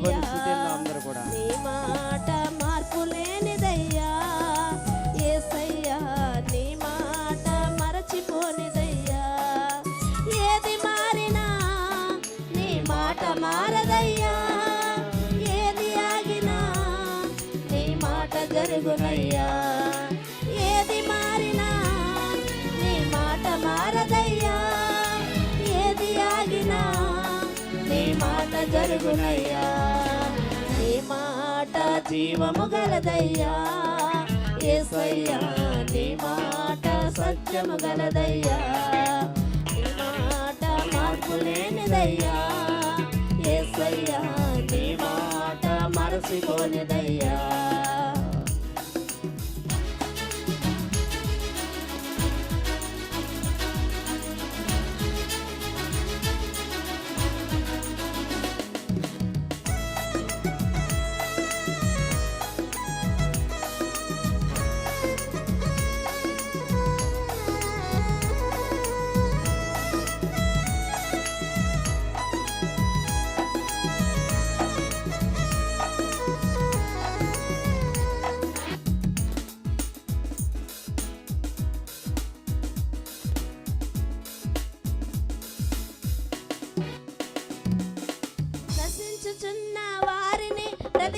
ప్రభుని స్థుతిద్దాం అందరూ కూడా. నీ మాట మార్పు లేనిదయ్యా ఏసయ్యా నీ మాట మరచిపోనిదయ్యా. ఏది మారినా నీ మాట మారదయ్యా. జరుగునయ్యా. నీ మాట జీవము గలదయ్యా. ఏసయ్యా నీ మాట సత్యము గలదయ్యా. నీ మాట మార్పు లేనిదయ్యా. ఏసయ్యా నీ మాట మరసిపోనిదయ్యా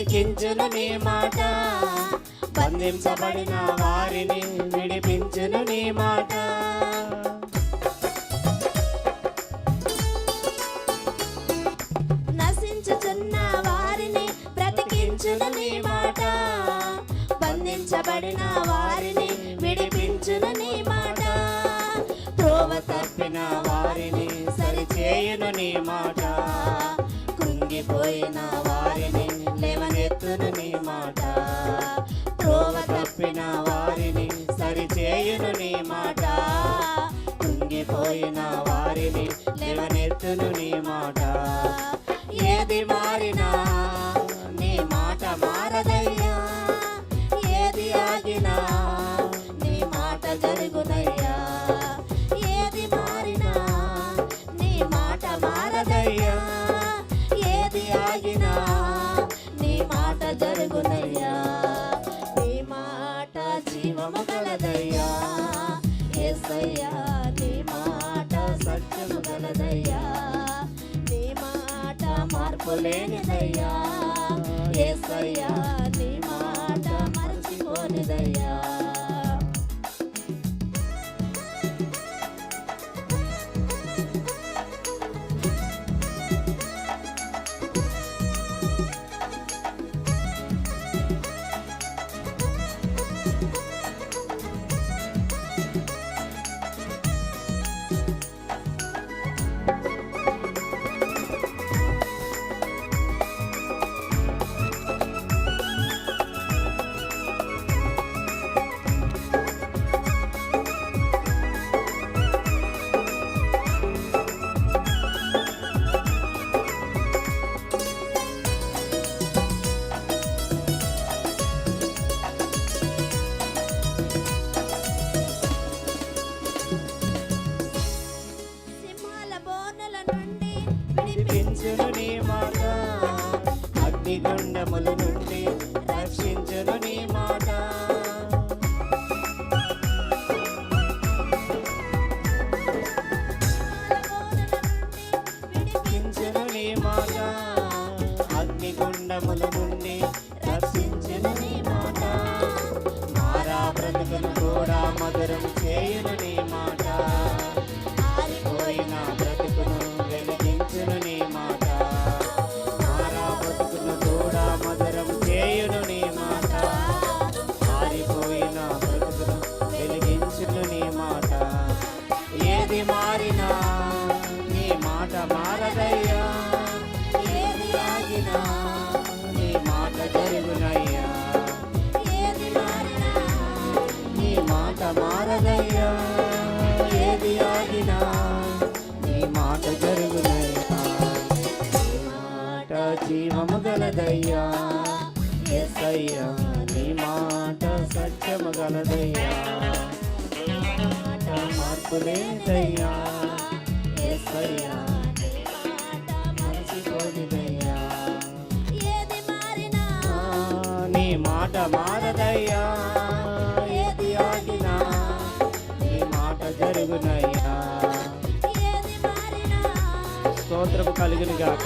బ్రతికించును నీ మాట. బంధించబడిన వారిని విడిపించును నీ మాట. నశించుచున్న వారిని బ్రతికించును నీ మాట. బంధించబడిన వారిని విడిపించును నీ మాట. త్రోవ తప్పిన వారిని సరిచేయును నీ మాట. కృంగిపోయిన వారిని లేవనెత్తును నీ మాట. ఏది మారినా నీ మాట మారదయ్యా. ఏది ఆగినా నీ మాట జరుగునయ్యా ఏది మారినా నీ మాట మారదయ్యా. ఏది ఆగినా నీ మాట జరుగునయ్యా నీ మాట జీవము కలదయ్యా. యేసయ్యా నీ సత్యము గలదయ్యా నీ మాట మార్పు లేనిదయ్యా అగ్నిగుండముల కాదయ్యా ఏది ఆగినా నీ మాట జరుగునయ్యా మాట జీవము గలదయ్యా. నీ మాట మా కలుగునయ్యా. స్తోత్రము కలుగును గాక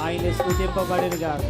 ఆయన స్థుతింపబడిన గాక